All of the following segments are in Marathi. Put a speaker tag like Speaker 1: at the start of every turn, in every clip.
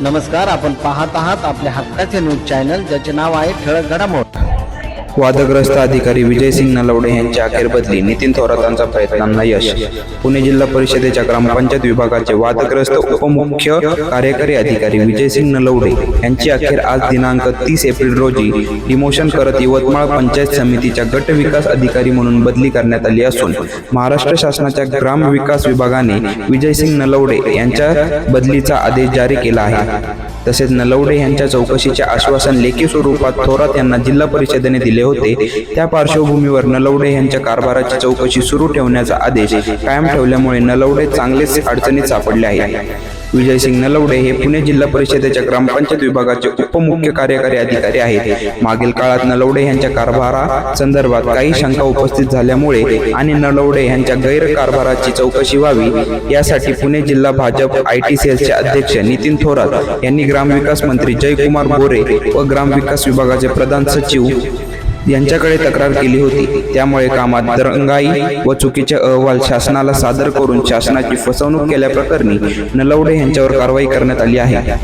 Speaker 1: नमस्कार आपण पाहत आहात आपल्या हक्काचे न्यूज चॅनल ज्याचे नाव आहे ठळक घडामोड.
Speaker 2: वादग्रस्त अधिकारी विजयसिंग नलवडे यांची अखेर बदली. नितीन थोरातांचा प्रयत्नांना यश. पुणे जिल्हा परिषदेच्या ग्रामपंचायत विभागाचे वादग्रस्त उपमुख्य कार्यकारी अधिकारी विजयसिंग नलवडे यांची अखेर आज दिनांक तीस एप्रिल रोजी डिमोशन करत यवतमाळ पंचायत समितीच्या गट विकास अधिकारी म्हणून बदली करण्यात आली असून महाराष्ट्र शासनाच्या ग्राम विकास विभागाने विजयसिंग नलवडे यांच्या बदलीचा आदेश जारी केला आहे. तसेच नलवडे यांच्या चौकशीचे आश्वासन लेखी स्वरूपात थोरात यांना जिल्हा परिषदेने दिले होते. त्या पार्श्वभूमीवर नलवडे यांच्या कारभाराची चौकशी सुरू ठेवण्याचा आदेश कायम ठेवल्यामुळे नलवडे चांगलेच अडचणीत सापडले आहे विजयसिंग नलवडे हे पुणे जिल्हा परिषदेच्या ग्रामपंचायत विभागाचे उपमुख्य कार्यकारी अधिकारी आहेत. मागील काळात नलवडे यांच्या कारभारा संदर्भात काही शंका उपस्थित झाल्यामुळे आणि नलवडे यांच्या गैरकारभाराची चौकशी व्हावी यासाठी पुणे जिल्हा भाजप आय टी सेलचे अध्यक्ष नितीन थोरात यांनी ग्रामविकास मंत्री जयकुमार बोरे व ग्रामविकास विभागाचे प्रधान सचिव यांच्याकडे तक्रार केली होती. त्यामुळे कामात दरंगाई व चुकीचे अहवाल शासनाला सादर करून शासनाची फसवणूक केल्याप्रकरणी नलवडे यांच्यावर कारवाई करण्यात आली आहे.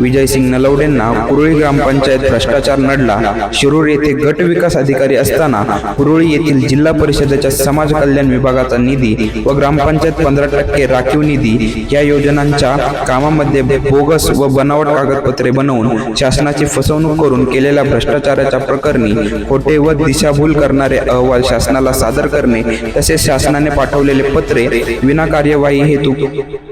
Speaker 2: विजयसिंग नलवडेंना कुरुळी ग्रामपंचायत भ्रष्टाचार नडला. शिरूर येथे गट विकास अधिकारी असताना कुरुळी येथील जिल्हा परिषदेच्या समाज कल्याण विभागाचा निधी व ग्रामपंचायत पंधरा टक्के राखीव निधी या योजनांच्या कामामध्ये बोगस व बनावट कागदपत्रे बनवून शासनाची फसवणूक करून केलेल्या भ्रष्टाचाराच्या प्रकरणी खोटे व दिशाभूल करणारे अहवाल शासनाला सादर करणे तसेच शासनाने पाठवलेले पत्रे विना कार्यवाही हेतू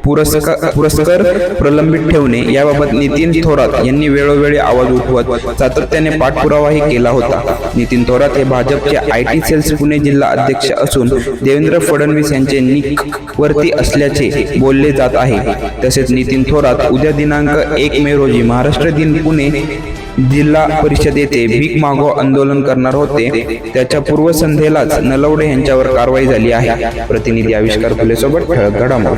Speaker 2: पुरस्कार पुरस्कार प्रलंबित ठेवणे याबाबत नितीन थोरात यांनी वेळोवेळी आवाज उठवत सातत्याने पाठपुरावाही केला होता. नितीन थोरात हे भाजपचे आय टी सेल्स पुणे जिल्हा अध्यक्ष असून देवेंद्र फडणवीस यांचे निक वरती असल्याचे बोलले जात आहे. तसेच नितीन थोरात उद्या दिनांक एक मे रोजी महाराष्ट्र दिन पुणे जिल्हा परिषद येथे भीक मागो आंदोलन करणार होते. त्याच्या पूर्वसंध्येलाच नलवडे यांच्यावर कारवाई झाली आहे. प्रतिनिधी आविष्कार फुलेसोबत ठळक घडामोड.